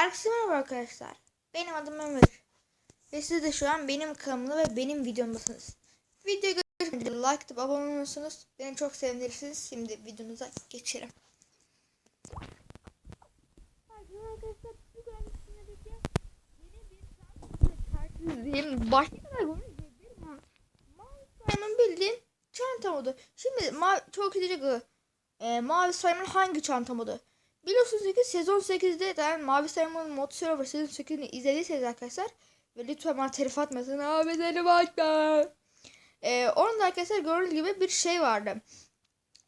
Herkese merhaba arkadaşlar. Benim adım Ömer. Ve siz de şu an benim kanalımda ve benim videomdasınız. Videoyu üzere. Like atıp abone olursanız beni çok sevinirsiniz. Şimdi videomuza geçelim. Karşınızdayım. Başka kadar Mavi bildiğin çanta modu. Şimdi ma çok gidecek e, Mavi Slime'ın hangi çanta modu? Biliyorsunuz ki sezon 8'de de yani Mavi Slime'ın mod server sezon 8'ini izlediyseniz arkadaşlar ve lütfen bana telif atmasın. Abi seni bakma. Ee, onun da arkadaşlar gördüğünüz gibi bir şey vardı.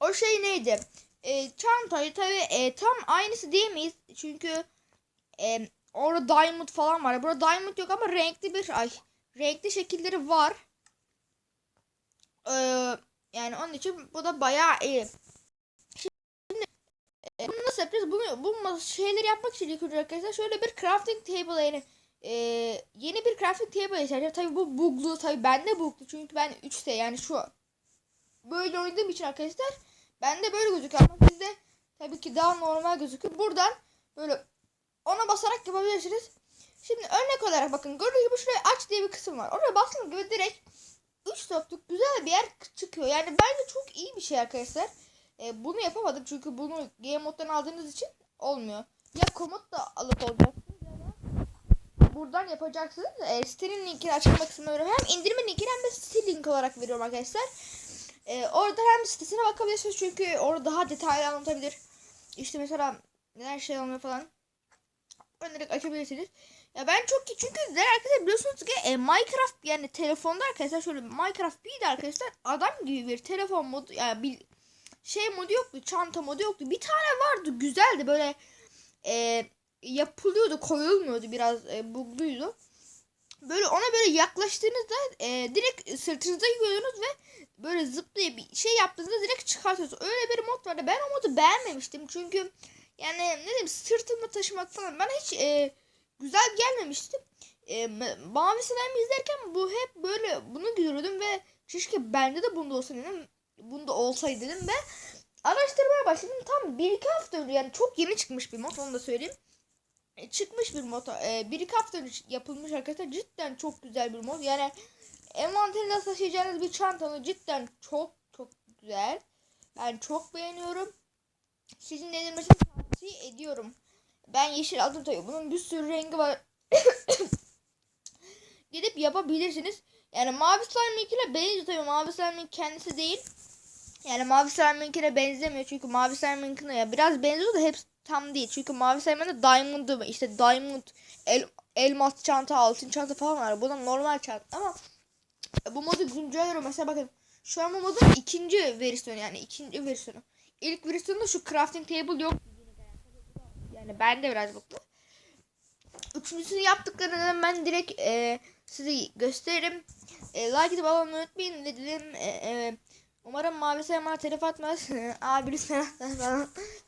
O şey neydi? Ee, çantayı tabi e, tam aynısı diyemeyiz. Çünkü e, orada diamond falan var. Burada diamond yok ama renkli bir ay renkli şekilleri var. Ee, yani onun için bu da bayağı iyi. Yapacağız? Bunu, bu şeyleri yapmak için ilk önce arkadaşlar şöyle bir crafting table yani e, yeni bir crafting table yaşayacağım. Tabii bu buglu. Tabii bende buglu. Çünkü ben 3'te yani şu böyle oynadığım için arkadaşlar bende böyle gözüküyor ama sizde tabii ki daha normal gözüküyor. Buradan böyle ona basarak yapabilirsiniz. Şimdi örnek olarak bakın gördüğünüz gibi şuraya aç diye bir kısım var. Oraya bastığınız gibi direkt 3 topluk güzel bir yer çıkıyor. Yani bence çok iyi bir şey arkadaşlar. E, bunu yapamadım çünkü bunu game moddan aldığınız için olmuyor. Ya komut da alıp olacaksınız ya da buradan yapacaksınız. E, sitenin linkini açıklama kısmına veriyorum. Hem indirme linkini hem de site link olarak veriyorum arkadaşlar. E, orada hem sitesine bakabilirsiniz çünkü orada daha detaylı anlatabilir. İşte mesela neler şey olmuyor falan. Onları açabilirsiniz. Ya ben çok iyi çünkü sizler arkadaşlar biliyorsunuz ki e, Minecraft yani telefonda arkadaşlar şöyle Minecraft bir de arkadaşlar adam gibi bir telefon modu yani bir şey modu yoktu. Çanta modu yoktu. Bir tane vardı. Güzeldi. Böyle e, yapılıyordu. Koyulmuyordu. Biraz e, bugluydu. Böyle ona böyle yaklaştığınızda e, direkt sırtınıza yürüyorsunuz ve böyle zıplayıp bir şey yaptığınızda direkt çıkartıyorsunuz. Öyle bir mod vardı. Ben o modu beğenmemiştim. Çünkü yani ne diyeyim sırtımda taşımak falan bana hiç e, güzel gelmemişti. E, Mavi Slime izlerken bu hep böyle bunu görüyordum ve keşke bende de bunda olsa dedim bunda olsaydı dedim ve araştırmaya başladım. Tam bir iki hafta önce yani çok yeni çıkmış bir mod onu da söyleyeyim. E, çıkmış bir mod. E, bir iki hafta önce yapılmış arkadaşlar. Cidden çok güzel bir mod. Yani envanterinde taşıyacağınız bir çantanı cidden çok çok güzel. Ben çok beğeniyorum. Sizin denilmesini tavsiye ediyorum. Ben yeşil aldım tabii. Bunun bir sürü rengi var. Gidip yapabilirsiniz. Yani mavi slime ile benziyor tabii. Mavi slime'in kendisi değil. Yani mavi slime'ınkine benzemiyor. Çünkü mavi slime'ınkine ya biraz benziyor da hepsi tam değil. Çünkü mavi slime'ın diamond'ı işte diamond el, elmas çanta altın çanta falan var. Bu da normal çanta ama bu modu güncelliyor. Mesela bakın şu an bu modun ikinci versiyonu yani ikinci versiyonu. İlk versiyonunda şu crafting table yok. Yani ben de biraz mutlu. Üçüncüsünü yaptıklarını ben direkt e, size gösteririm. E, like edip abone unutmayın dedim. E, e, Umarım mavi sayma telef atmaz. Abi lütfen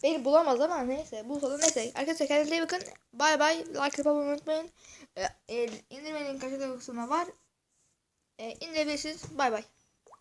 beni bulamaz ama neyse. Bu falan neyse. Arkadaşlar kendinize iyi bakın. Bay bay. Like yapmayı unutmayın. Ee, e, indirmenin kaçak kısmına var. E, indirebilirsiniz. Bay bay.